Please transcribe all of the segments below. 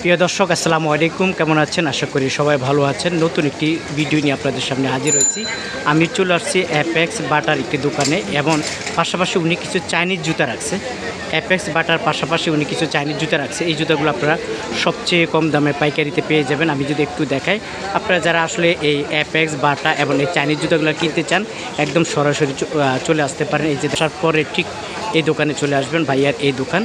প্রিয় দর্শক, আসসালামু আলাইকুম। কেমন আছেন? আশা করি সবাই ভালো আছেন। নতুন একটি ভিডিও নিয়ে আপনাদের সামনে হাজির হয়েছি। আমি চলে আসছি অ্যাপেক্স বাটার একটি দোকানে এবং পাশাপাশি উনি কিছু চাইনিজ জুতা রাখছে। অ্যাপেক্স বাটার পাশাপাশি উনি কিছু চাইনিজ জুতা রাখছে। এই জুতাগুলো আপনারা সবচেয়ে কম দামে পাইকারিতে পেয়ে যাবেন। আমি যদি একটু দেখাই, আপনারা যারা আসলে এই অ্যাপেক্স বাটা এবং এই চাইনিজ জুতাগুলো কিনতে চান, একদম সরাসরি চলে আসতে পারেন। এই যে আসার পরে ঠিক এই দোকানে চলে আসবেন ভাইয়ার এই দোকান।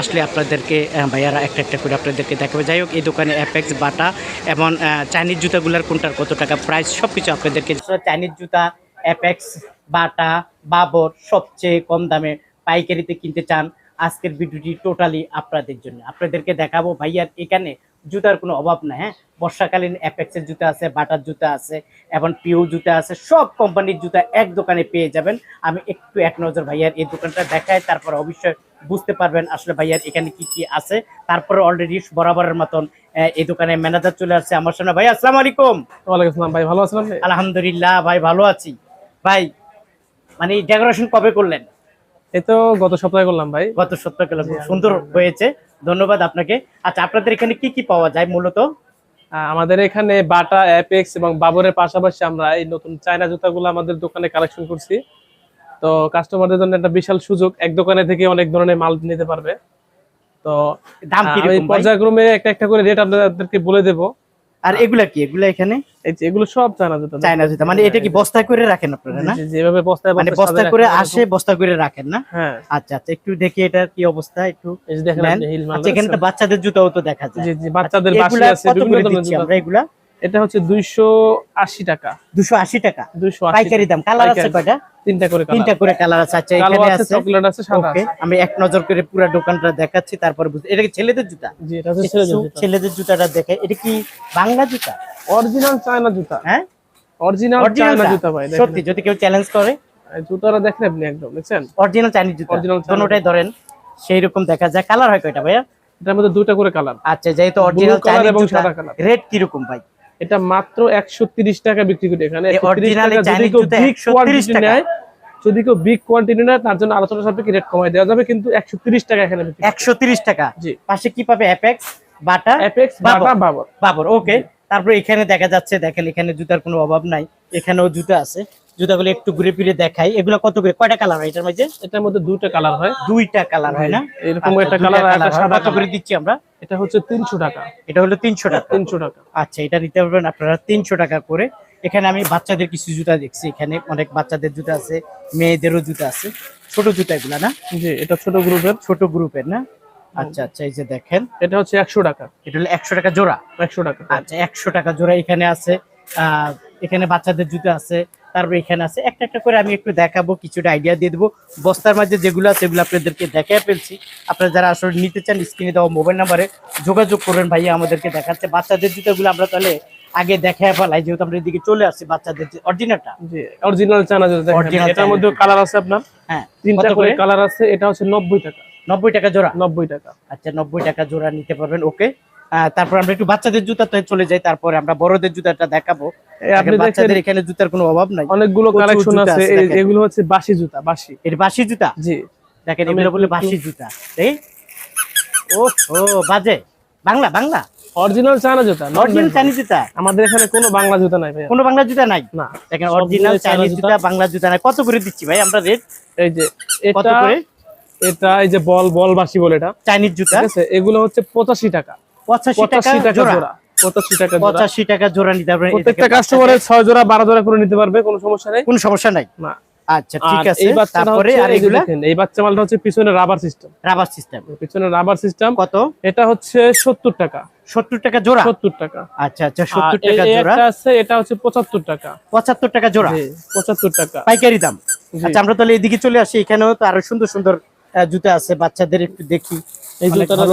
আসলে আপনাদেরকে ভাইয়ারা একটা একটা করে আপনাদেরকে দেখাবে। যাই হোক, এই দোকানে অ্যাপেক্স বাটা এবং চাইনিজ জুতাগুলোর কোনটার কত টাকা প্রাইস সব কিছু আপনাদেরকে চাইনিজ জুতা অ্যাপেক্স বাটা, বাবর সবচেয়ে কম দামে পাইকারিতে কিনতে চান। আজকের ভিডিওটি টোটালি আপনাদের জন্য। আপনাদেরকে দেখাবো ভাইয়ার এখানে জুতার কোনো অভাব না হ্যাঁ? বর্ষাকালীন অ্যাপেক্সের জুতা আছে বাটার জুতা আছে এবং পিউ জুতা আছে সব কোম্পানির জুতা এক দোকানে পেয়ে যাবেন। আমি একটু এক নজর ভাইয়ার এই দোকানটা দেখাই তারপর অবশ্যই বুঝতে পারবেন আসলে ভাইয়ার এখানে কি কি আছে। তারপরে অলরেডি বরাবরের মতন এই দোকানে ম্যানেজার চলে আসছে আমার সামনে। ভাই আসসালাম আলাইকুম। ওয়ালাইকুম আসসালাম ভাই ভালো আছেন আলহামদুলিল্লাহ ভাই ভালো আছি। ভাই মানে ডেকোরেশন কবে করলেন? এই তো গত সপ্তাহে করলাম ভাই। গত সপ্তাহ খুব সুন্দর হয়েছে। ধন্যবাদ আপনাকে। আচ্ছা আপনাদের এখানে কি কি পাওয়া যায় মূলত? আমাদের এখানে বাটা অ্যাপেক্স এবং বাবরের পাশাপাশি আমরা এই নতুন চায়না জুতাগুলো আমাদের দোকানে কালেকশন করছি। তো কাস্টমারদের জন্য একটা বিশাল সুযোগ। এক দোকানে থেকে অনেক ধরনের মাল নিতে পারবে। তো দাম কি পর্যায়ক্রমে একটা একটা করে রেট আপনাদেরকে বলে দেবো। আর এগুলা কি? এগুলা এখানে? এগুলো সব চায়না জুতা চায়না জুতা। মানে এটা কি বস্তা করে রাখেন আপনারা না? যেভাবে বস্তা মানে বস্তায় বস্তা করে আসে বস্তা করে রাখেন না? হ্যাঁ। আচ্ছা আচ্ছা একটু দেখি এটার কি অবস্থা একটু দেখেন আচ্ছা এখানে তো বাচ্চাদের জুতাও তো দেখা যায়। জি জি বাচ্চাদের আচ্ছা, বাসি এগুলা আছে কত করে দিচ্ছি আমরা এগুলা? এটা হচ্ছে দুইশো আশি টাকা। দুশো আশি টাকা। দুইশো পাইকারি দাম কালার আছে কয়টা? তিনটা করে colour। তিনটা করে কালার আছে। আচ্ছা এখানে আছে চকলেট আছে সাদা আছে। আমি এক নজর করে পুরো দোকানটা দেখাচ্ছি তারপর বুঝতে এটা কি ছেলেদের জুতা? জি এটা হচ্ছে ছেলেদের জুতা। ছেলেদের জুতাটা দেখে এটা কি বাংলা জুতা? অরিজিনাল চায়না জুতা। হ্যাঁ? অরিজিনাল অরিজিনাল চায়না জুতা। ভাই সত্যি যদি কেউ চ্যালেঞ্জ করে। জুতাটা দেখেন আপনি একদম দেখছেন? অরিজিনাল চাইনিজ জুতা। Original Chinese ধরেন সেই রকম দেখা যায়। কালার হয় কয়টা ভাইয়া? এটার মধ্যে দুটো করে কালার। আচ্ছা যেহেতু অরিজিনাল চাইনিজ এবং জুতা। রেট কি রকম ভাই? এটা মাত্র একশো টাকা বিক্রি করি এখানে। এই 130 original টাকা যদি কেউ বিগ 130 কোয়ান্টিটি নেয় যদি কেউ বিগ কোয়ান্টিটি নেয় তার জন্য আলোচনা সাপেক্ষে রেট কমাই দেওয়া যাবে কিন্তু 130 টাকা এখানে একশো তিরিশ টাকা। জি। পাশে কি পাবে? Apex Bata Apex. Bata Babar. Babar. Okay তারপরে এখানে দেখা যাচ্ছে দেখেন এখানে জুতার কোনো অভাব নাই। এখানেও জুতা আছে। জুতাগুলো একটু ঘুরে ফিরে দেখাই। এগুলো কত করে? কয়টা কালার হয় এটার মধ্যে? এটার মধ্যে দুইটা কালার হয়। দুইটা কালার হয় না? এরকম আচ্ছা, একটা কালার আর একটা সাদা করে দিচ্ছি আমরা? এটা হচ্ছে 300 টাকা। এটা হলো তিনশো টাকা। 300 টাকা। আচ্ছা এটা নিতে পারবেন আপনারা তিনশো টাকা করে। এখানে আমি বাচ্চাদের কিছু জুতা দেখছি। এখানে অনেক বাচ্চাদের জুতা আছে মেয়েদেরও জুতা আছে। ছোট জুতা এগুলা না? জি এটা ছোট গ্রুপের। ছোট গ্রুপের না? আচ্ছা আচ্ছা এই যে দেখেন। এটা হচ্ছে 100 টাকা। এটা হলো একশো টাকা জোড়া। 100 টাকা। আচ্ছা একশো টাকা জোড়া এখানে আছে। আহ, এখানে বাচ্চাদের জুতো আছে। তারপরে এখানে আছে। একটা একটা করে আমি একটু দেখাবো কিছুটা আইডিয়া দিয়ে দেবো। বস্তার মাঝে যেগুলো আছে সেগুলো আপনাদেরকে দেখে ফেলছি। আপনারা যারা আসলে নিতে চান স্ক্রিনে দেওয়া মোবাইল নাম্বারে যোগাযোগ করবেন ভাইয়া আমাদেরকে দেখাচ্ছে। বাচ্চাদের জুতোগুলো আমরা তাহলে আগে দেখে ফেলাই যেহেতু আমরা এদিকে চলে আসছি বাচ্চাদের অরিজিনালটা অরিজিনাল দেখেন এটার মধ্যে কালার আছে আপনার? হ্যাঁ তিনটা করে? কালার আছে এটা হচ্ছে 90 টাকা। নব্বই টাকা জোড়া? 90 টাকা। আচ্ছা নব্বই টাকা জোড়া নিতে পারবেন ওকে তারপর আমরা একটু বাচ্চাদের জুতাতে চলে যাই তারপরে আমরা বড়দের জুতাটা দেখাবো। আপনি বাচ্চাদের এখানে জুতার কোনো অভাব নাই। অনেকগুলো কালেকশন আছে। এগুলো হচ্ছে বাসি জুতা বাসি এটা বাসি জুতা? জি। দেখেন এগুলো বলে বাসি জুতা। এই ও ও বাজে। বাংলা বাংলা? অরিজিনাল চায়না জুতা অরিজিনাল চাইনিজ জুতা। আমাদের এখানে কোনো বাংলা জুতা নাই ভাই কোনো বাংলা জুতা নাই? না। দেখেন অরিজিনাল চাইনিজ জুতা। বাংলা জুতা নাই। কত করে দিচ্ছি ভাই আমরা রেট এই যে কত এটা করে? এটা এই যে বল বল বাসি বলে এটা। চাইনিজ জুতা? ঠিক আছে এগুলো হচ্ছে পঁচাশি টাকা। পঁচাশি টাকা জোড়া। জোড়া পঁচাশি টাকা জোড়া। পঁচাশি টাকা জোড়া নিতে পারবেন। প্রত্যেকটা কাস্টমারের ছয় জোড়া বারো জোড়া করে নিতে পারবে কোনো সমস্যা নেই। কোনো সমস্যা নাই। না। আচ্ছা ঠিক আছে এই বাচ্চাটা তারপরে আর এগুলা? এই বাচ্চা মালটা হচ্ছে পিছনে রাবার সিস্টেম রাবার সিস্টেম পিছনে রাবার সিস্টেম কত? এটা হচ্ছে সত্তর টাকা। সত্তর টাকা জোড়া? সত্তর টাকা। আচ্ছা আচ্ছা আর সত্তর এই- টাকা জোড়া। একটা আছে এটা হচ্ছে পঁচাত্তর টাকা। পঁচাত্তর টাকা জোড়া? জি, পঁচাত্তর টাকা। পাইকারি দাম। আচ্ছা আমরা তাহলে এদিকে চলে আসি এখানেও তো আরও সুন্দর সুন্দর জুতা আছে বাচ্চাদের একটু দেখি। এই অনেক জুতাটা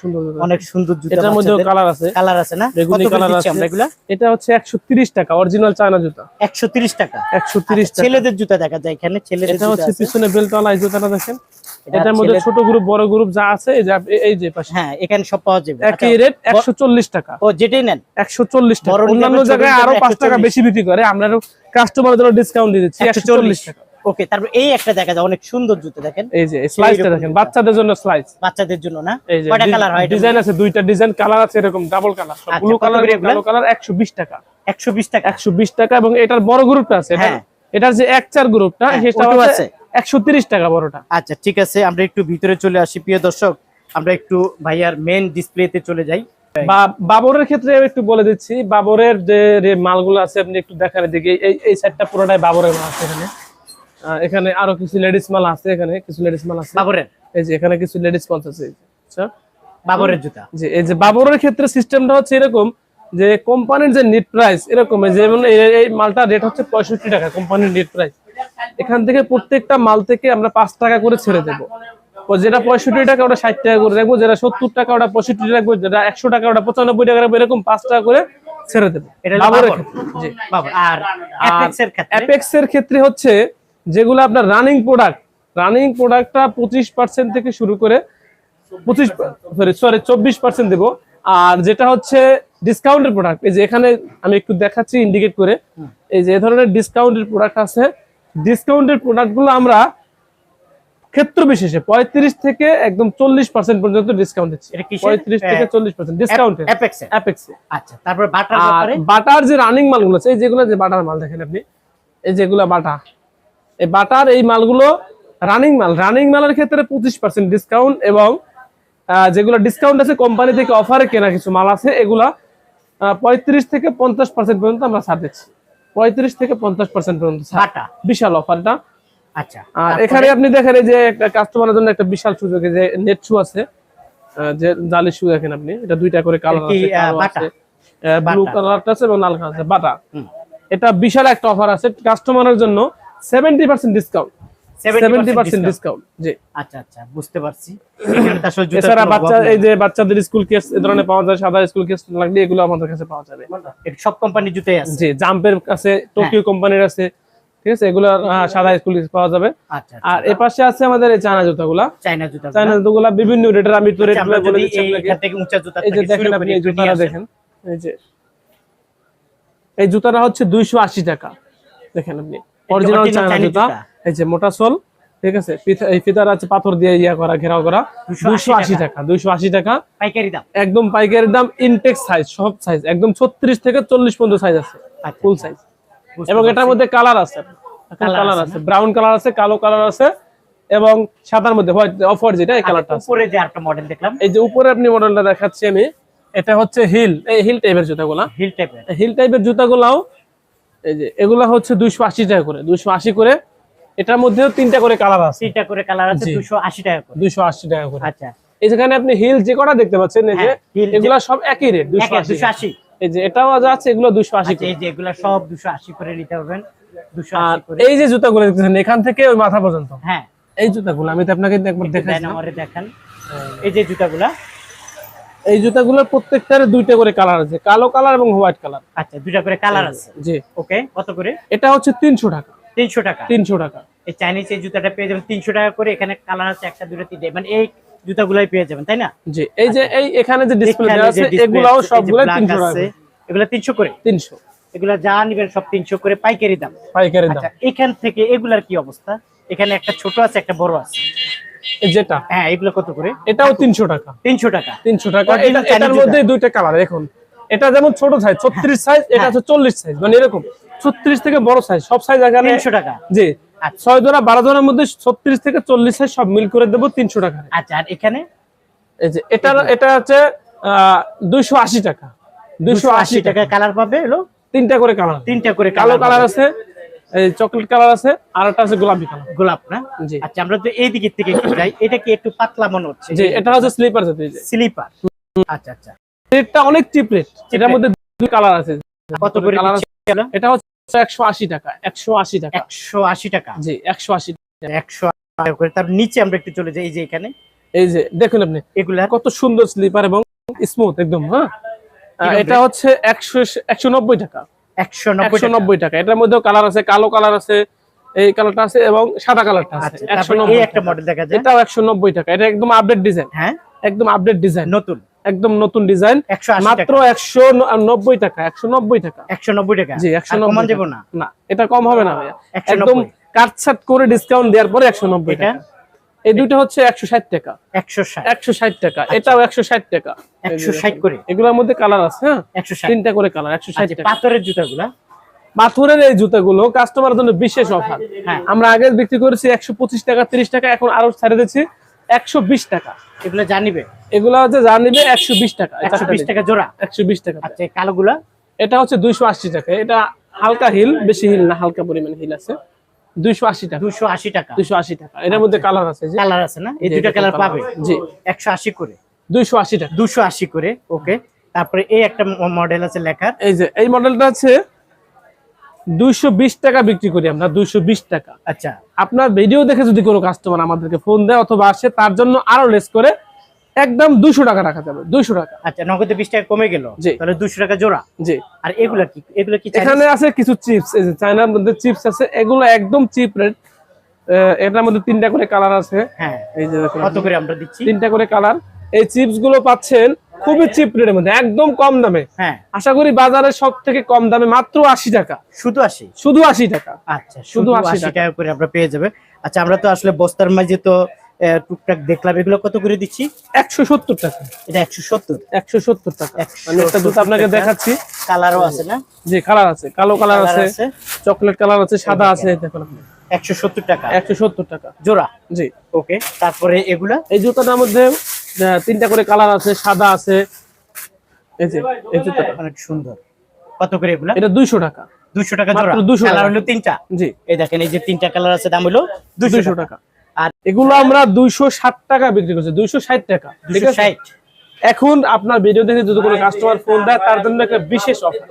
সুন্দর অনেক সুন্দর জুতা এটার কালার আছে। কালার আছে না? কত কালার আছে আমরা এগুলা? এটা হচ্ছে একশো তিরিশ টাকা অরিজিনাল চায়না জুতা। একশো তিরিশ টাকা। একশো তিরিশ আচ্ছা, টাকা ছেলেদের জুতা দেখা যায় এখানে ছেলেদের এটা হচ্ছে। পিছনে বেল্টওয়ালা এই জুতাটা দেখেন। এটার মধ্যে ছোট গ্রুপ বড় গ্রুপ যা আছে এই যে এই যে পাশে। হ্যাঁ এখানে সব পাওয়া যাবে। একই আচ্ছা, রেট একশো চল্লিশ টাকা। ও যেটাই নেন। একশো চল্লিশ টাকা। অন্যান্য জায়গায় আরও হবে পাঁচ টাকা বেশি বিক্রি করে। আমরা কাস্টমারের জন্য ডিসকাউন্ট দিয়ে দিচ্ছি একশো চল্লিশ টাকা। ওকে তারপর এই একটা দেখা যায় অনেক সুন্দর জুতো দেখেন। এই যে স্লাইসটা দেখেন বাচ্চাদের জন্য স্লাইস বাচ্চাদের জন্য না? কয়টা কালার হয় ডিজাইন আছে দুইটা ডিজাইন কালার আছে এরকম ডাবল কালার ব্লু কালার কালো কালার 120 টাকা। একশো বিশ টাকা। 120 টাকা এবং এটার বড় গ্রুপটা আছে এটা হ্যাঁ। এটার যে এক চার গ্রুপটা হ্যাঁ, সেটা আছে। 130 টাকা বড়টা। আচ্ছা ঠিক আছে আমরা একটু ভিতরে চলে আসি প্রিয় দর্শক। আমরা একটু ভাইয়ার মেন ডিসপ্লেতে চলে যাই। বা বাবরের ক্ষেত্রে আমি একটু বলে দিচ্ছি বাবরের যে মালগুলো আছে আপনি একটু দেখার দিকে এই সেটটা পুরোটাই বাবরের মাল আছে এখানে। এখানে আরও কিছু লেডিস মাল আছে এখানে কিছু লেডিস মাল আছে। বাবরের? এই যে এখানে কিছু লেডিস মাল আছে আচ্ছা। বাবরের জুতা? যে এই যে বাবরের ক্ষেত্রে সিস্টেমটা হচ্ছে এরকম যে কোম্পানির যে নেট প্রাইস এরকম যেমন এই- মালটা রেট হচ্ছে পঁয়ষট্টি টাকা কোম্পানির নেট প্রাইস এখান থেকে প্রত্যেকটা মাল থেকে আমরা পাঁচ টাকা করে ছেড়ে দেবো। যেটা পঁয়ষট্টি টাকা ওটা ষাট টাকা করে রাখব যেটা সত্তর টাকা ওটা পঁয়ষট্টি রাখব যেটা একশো টাকা ওটা পঁচানব্বই টাকা রাখব এরকম পাঁচ টাকা করে ছেড়ে দেবো। এটা বাবরের ক্ষেত্রে জি। বাবর আর আর অ্যাপেক্সের ক্ষেত্রে? অ্যাপেক্স এর ক্ষেত্রে হচ্ছে যেগুলো আপনার রানিং প্রোডাক্ট রানিং প্রোডাক্টটা পঁচিশ পার্সেন্ট থেকে শুরু করে পঁচিশ সরি সরি চব্বিশ পার্সেন্ট দেবো। আর যেটা হচ্ছে ডিসকাউন্টের প্রোডাক্ট এই যে এখানে আমি একটু দেখাচ্ছি ইন্ডিকেট করে। এই যে ধরনের ডিসকাউন্টের প্রোডাক্ট আছে। ডিসকাউন্টের প্রোডাক্টগুলো আমরা ক্ষেত্র বিশেষে পঁয়ত্রিশ থেকে একদম চল্লিশ পার্সেন্ট পর্যন্ত ডিসকাউন্ট দিচ্ছি। পঁয়ত্রিশ থেকে চল্লিশ পার্সেন্ট ডিসকাউন্ট আচ্ছা তারপর বাটার বাটার যে রানিং মালগুলো আছে এই যেগুলো যে বাটার মাল দেখেন আপনি এই যেগুলো বাটা এই বাটার এই মালগুলো রানিং মাল। রানিং মালের ক্ষেত্রে পঁচিশ পার্সেন্ট ডিসকাউন্ট এবং যেগুলো ডিসকাউন্ট আছে কোম্পানি থেকে অফারে কেনা কিছু মাল আছে এগুলা পঁয়ত্রিশ থেকে পঞ্চাশ পার্সেন্ট পর্যন্ত আমরা ছাড় দিচ্ছি। পঁয়ত্রিশ থেকে পঞ্চাশ পার্সেন্ট পর্যন্ত। বিশাল অফারটা আচ্ছা। আর এখানে আপনি দেখেন যে একটা কাস্টমারের জন্য একটা বিশাল সুযোগ যে নেট শু আছে যে জালি শু দেখেন আপনি এটা দুইটা করে কালার আছে ব্লু কালারটা আছে এবং লাল কালার আছে বাটা। এটা বিশাল একটা অফার আছে কাস্টমারের জন্য। Seventy percent discount 70% seventy percent discount জি। আচ্ছা আচ্ছা বুঝতে পারছি। এছাড়া বাচ্চা এই যে বাচ্চাদের স্কুল কেস ধরনের পাওয়া যায় সাদা স্কুল কেস লাগলে এগুলো আমাদের কাছে পাওয়া যাবে। সব কোম্পানির জুতাই আছে। জি জাম্পের আছে টোকিও কোম্পানির আছে ঠিক আছে? এগুলো সাদা স্কুল পাওয়া যাবে। আচ্ছা আর এ পাশে আছে আমাদের এই চায়না জুতাগুলা। চাইনা জুতা চায়না জুতাগুলা বিভিন্ন রেটের আমি তো রেট আচ্ছা, বলে দিচ্ছি আপনাকে। এইখান থেকে উঁচা জুতা এই যে দেখেন আপনি এই জুতাটা দেখেন। এই যে এই জুতাটা হচ্ছে দুইশো আশি টাকা। দেখেন আপনি। Original China. এই যে মোটা সোল ঠিক আছে? এই ফিতার আছে পাথর দিয়ে ইয়া করা ঘেরাও করা। 280 আশি টাকা। দুইশো আশি টাকা। পাইকারি দাম। একদম পাইকারি দাম ইনটেক সাইজ সব সাইজ একদম ছত্রিশ থেকে চল্লিশ পর্যন্ত সাইজ আছে আচ্ছা, ফুল সাইজ এবং এটার মধ্যে কালার আছে কালার আছে ব্রাউন কালার আছে কালো কালার আছে এবং সাদার মধ্যে হোয়াইট অফার যেটা এই কালারটা আছে। উপরে যে একটা মডেল দেখলাম। এই যে উপরে আপনি মডেলটা দেখাচ্ছি আমি এটা হচ্ছে হিল এই হিল টাইপের জুতাগুলা। হিল টাইপের হিল টাইপের জুতাগুলাও এই যে এগুলা হচ্ছে দুইশো আশি টাকা করে দুইশো আশি করে। এটার মধ্যেও তিনটা করে কালার আছে। তিনটা করে কালার আছে। দুশো আশি টাকা করে। দুইশো আশি টাকা করে। আচ্ছা। এই যেখানে আপনি হিল যে কটা দেখতে পাচ্ছেন এই যে হ্যাঁ, এগুলা সব একই রেট দুইশো আশি। দুশো আশি। এই যে এটাও যা আছে এগুলো দুইশো আশি আচ্ছা এই যে এগুলা সব দুশো আশি করে নিতে পারবেন দুশো আর করে। এই যে জুতাগুলো দেখতেছেন এখান থেকে ওই মাথা পর্যন্ত? হ্যাঁ। এই জুতাগুলো আমি তো আপনাকে একবার দেখাই দেখান। এই যে জুতাগুলা এই জুতাগুলোর প্রত্যেকটার দুইটা করে কালার আছে কালো কালার এবং হোয়াইট কালার। আচ্ছা দুইটা করে কালার আছে। জি। ওকে কত করে? এটা হচ্ছে তিনশো টাকা। তিনশো টাকা। তিনশো টাকা। এই চাইনিজ এই জুতাটা পেয়ে যাবেন তিনশো টাকা করে এখানে কালার আছে একটা দুটো তিনটে। মানে এই জুতাগুলাই পেয়ে যাবেন তাই না? জি এই যে এই এখানে যে ডিসপ্লে আছে এগুলাও আছে, এই যে সবগুলো তিনশো টাকা আছে, এগুলা তিনশো করে? তিনশো। এগুলা যা নিবেন সব তিনশো করে পাইকারি দাম। পাইকারি দাম। আচ্ছা এখান থেকে এগুলার কি অবস্থা? এখানে একটা ছোট আছে একটা বড় আছে। যেটা। হ্যাঁ এগুলো কত করে? এটাও তিনশো টাকা। তিনশো টাকা। তিনশো টাকা। এটার মধ্যে দুইটা কালার দেখুন। এটা যেমন ছোট সাইজ ছত্রিশ সাইজ এটা হ্যাঁ। হচ্ছে চল্লিশ সাইজ মানে এরকম। ছত্রিশ থেকে বড় সাইজ সব সাইজ তিনশো টাকা। জি। আচ্ছা। ছয় জোড়া বারো জোড়ার মধ্যে ছত্রিশ থেকে চল্লিশ সাইজ সব মিল করে দেবো তিনশো টাকা। আচ্ছা আর এখানে? এই যে এটা এটা হচ্ছে দুইশো আশি টাকা। দুইশো আশি টাকা। কালার পাবে হলো তিনটা করে কালার তিনটা করে কালো কালার আছে। চকলেট কালার আছে আর একটা আছে গোলাপি কালার গোলাপ না? জি। আচ্ছা আমরা তো এই দিকের থেকে একটু যাই। এটা কি একটু পাতলা মনে হচ্ছে? জি এটা হচ্ছে স্লিপার স্লিপার আচ্ছা আচ্ছা। রেটটা অনেক চিপ রেট এটার মধ্যে দুই কালার আছে। কত করে এটা হচ্ছে একশো আশি টাকা একশো আশি টাকা। একশো আশি টাকা? জি একশো আশি একশো টাকা করে। তার নিচে আমরা একটু চলে যাই এই যে এখানে। এই যে দেখুন আপনি। এগুলা? কত সুন্দর স্লিপার এবং স্মুথ একদম হ্যাঁ? এটা হচ্ছে একশো একশো নব্বই টাকা। একশো নব্বই একশো নব্বই টাকা। এটার মধ্যেও কালার আছে কালো কালার আছে এই কালারটা আছে এবং সাদা কালারটা আছে। আচ্ছা একশো তারপর এই একটা মডেল দেখা যায়। এটাও একশো নব্বই টাকা। এটা একদম আপডেট ডিজাইন হ্যাঁ। একদম আপডেট ডিজাইন নতুন। একদম নতুন ডিজাইন মাত্র টাকা। একশো নব্বই টাকা একশো নব্বই টাকা। একশো নব্বই টাকা? জি একশো আর কমান না? না এটা কম হবে না ভাইয়া। একদম কাটছাট করে ডিসকাউন্ট দেওয়ার পরে একশো নব্বই এটা? টাকা। এই দুইটা হচ্ছে একশো ষাট টাকা। একশো ষাট। টাকা। এটাও একশো ষাট টাকা। একশো ষাট করে? এগুলোর মধ্যে কালার আছে হ্যাঁ? একশো তিনটা করে কালার একশো ষাট আচ্ছা পাথরের জুতাগুলা? পাথরের এই জুতাগুলো কাস্টমারের জন্য বিশেষ অফার। হ্যাঁ। আমরা আগে বিক্রি করেছি একশো পঁচিশ টাকা তিরিশ টাকা এখন আরও ছাড়ে দিচ্ছি একশো বিশ টাকা। এগুলো জানিবে এগুলো হচ্ছে যা নিবে একশো বিশ টাকা একশো বিশ টাকা জোড়া? একশো বিশ টাকা। আচ্ছা কালোগুলা? এটা হচ্ছে দুইশো আশি টাকা। এটা হালকা হিল বেশি হিল না হালকা পরিমাণ হিল আছে। টাকা। টাকা। টাকা। মধ্যে কালার আছে কালার আছে না? এই দুইটা কালার পাবে? জি। একশো আশি করে। টাকা। ওকে তারপরে এই একটা মডেল আছে লেখার। এই যে এই মডেলটা আছে দুইশো বিশ টাকা বিক্রি করি আমরা দুইশো বিশ টাকা। আচ্ছা। আপনার ভিডিও দেখে যদি কোনো কাস্টমার আমাদেরকে ফোন দেয় অথবা আসে তার জন্য আরও লেস করে একদম দুইশো টাকা রাখা যাবে দুইশো টাকা। আচ্ছা নগদে বিশ টাকা কমে গেল। তাহলে দুশো টাকা জোড়া। জি। আর এগুলা কি? এগুলা কি এখানে আছে কিছু চিপস এই যে চায়নার মধ্যে চিপস আছে এগুলো একদম চিপ রেট এটার মধ্যে তিনটা করে কালার আছে। হ্যাঁ। এই যে কত করে আমরা দিচ্ছি? তিনটা করে কালার এই চিপসগুলো পাচ্ছেন খুবই চিপ রেটের মধ্যে একদম কম দামে। হ্যাঁ। আশা করি বাজারে সব থেকে কম দামে মাত্র আশি টাকা। শুধু আশি? শুধু আশি টাকা। আচ্ছা শুধু আশি টাকা করে আমরা পেয়ে যাবে। আচ্ছা আমরা তো আসলে বস্তার মাঝে তো টুকটাক দেখলাম। এগুলো কত করে দিচ্ছি? একশো সত্তর টাকা। এটা একশো সত্তর? একশো সত্তর টাকা। 170 আমি একটা জুতো আপনাকে দেখাচ্ছি। কালারও আছে না? যে কালার আছে। কালো কালার আছে চকলেট কালার আছে সাদা আছে দেখুন আপনি। টাকা। জোড়া? জি। ওকে তারপরে এগুলা? এই জুতাটার মধ্যে তিনটা করে কালার আছে সাদা আছে। এই যে এই জুতাটা। অনেক সুন্দর। কত করে এগুলা? এটা দুইশো টাকা। দুশো টাকা জোড়া। 200 কালার। হলো তিনটা? জি। এই দেখেন এই যে তিনটা কালার আছে দাম হলো দুশো দুইশো টাকা। টাকা। আর এগুলো আমরা দুইশো ষাট টাকা বিক্রি করছি দুইশো ষাট টাকা ঠিক আছে? এখন আপনার ভিডিও দেখে যদি কোনো কাস্টমার ফোন দেয় তার জন্য একটা বিশেষ অফার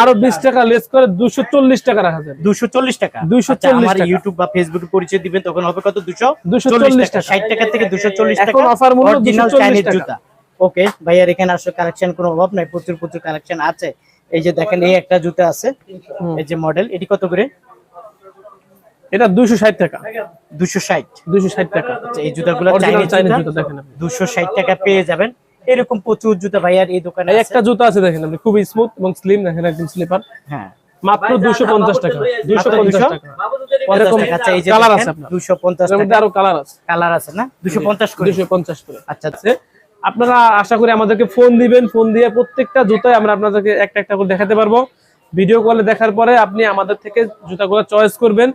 আরও বিশ টাকা লেস করে দুশো চল্লিশ টাকা রাখা যাবে। দুশো চল্লিশ টাকা? 240 আচ্ছা, আমার টাকা। ইউটিউব বা ফেসবুকে পরিচয় দিবেন তখন হবে কত? দুশো 240 টাকা। টাকা। ষাট টাকা থেকে দুশো চল্লিশ টাকা। অফার মূল্য 240 Chinese টাকা। জুতা। ওকে ভাইয়ার এখানে আসলে কালেকশন কোনো অভাব নাই প্রচুর প্রচুর কালেকশন আছে। এই যে দেখেন এই একটা জুতা আছে। এই যে মডেল এটি কত করে? এটা দুইশো ষাট টাকা। দুশো ষাট। দুইশো ষাট টাকা। আচ্ছা, এই জুতাগুলো চাইনিজ চাইনিজ জুতা? দেখেন আপনি। দুশো ষাট টাকা পেয়ে যাবেন। এরকম প্রচুর জুতা ভাইয়ার এই দোকানে। একটা জুতা আছে দেখেন আপনি খুবই স্মুথ এবং স্লিম দেখেন একদম স্লিপার হ্যাঁ। মাত্র দুশো পঞ্চাশ টাকা। দুশো মাত্র পঞ্চাশ 200 টাকা। এরকম টাকা। আচ্ছা, এই যে কালার আছে আপনার। 250 এর মধ্যে আরও কালার আছে। কালার আছে না? দুশো পঞ্চাশ করে? দুশো পঞ্চাশ করে। আচ্ছা আছে। আপনারা আশা করি আমাদেরকে ফোন দিবেন। ফোন দিয়ে প্রত্যেকটা জুতায় আমরা আপনাদেরকে একটা একটা করে দেখাতে পারব। ভিডিও কলে দেখার পরে আপনি আমাদের থেকে জুতাগুলো চয়েস করবেন।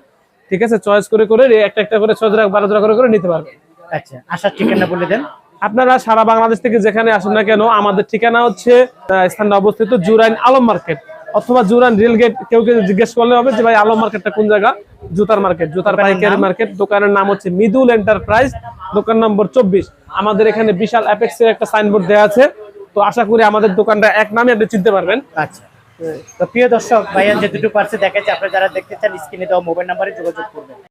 ঠিক আছে? চয়েস করে করে একটা একটা করে ছয় জোড়া বারো জোড়া করে করে নিতে পারবেন আচ্ছা আসার ঠিকানা বলে দেন। আপনারা সারা বাংলাদেশ থেকে যেখানে আসেন না কেন আমাদের ঠিকানা হচ্ছে স্থানটা অবস্থিত জুরাইন আলম মার্কেট। অথবা জুরাইন রেল গেট কেউ কেউ জিজ্ঞেস করলে হবে যে ভাই আলম মার্কেটটা কোন জায়গা? জুতার মার্কেট। জুতার পাইকারি মার্কেট। দোকানের নাম হচ্ছে মিদুল এন্টারপ্রাইজ। দোকান নম্বর চব্বিশ। আমাদের এখানে বিশাল অ্যাপেক্স এর একটা সাইনবোর্ড দেওয়া আছে। তো আশা করি আমাদের দোকানটা এক নামে আপনি চিনতে পারবেন। আচ্ছা। তো প্রিয় দর্শক, ভাইয়া যেটুকু পারছে দেখাচ্ছে, আপনারা যারা দেখতে চান, স্ক্রিনে দেওয়া মোবাইল নাম্বারে যোগাযোগ করবেন।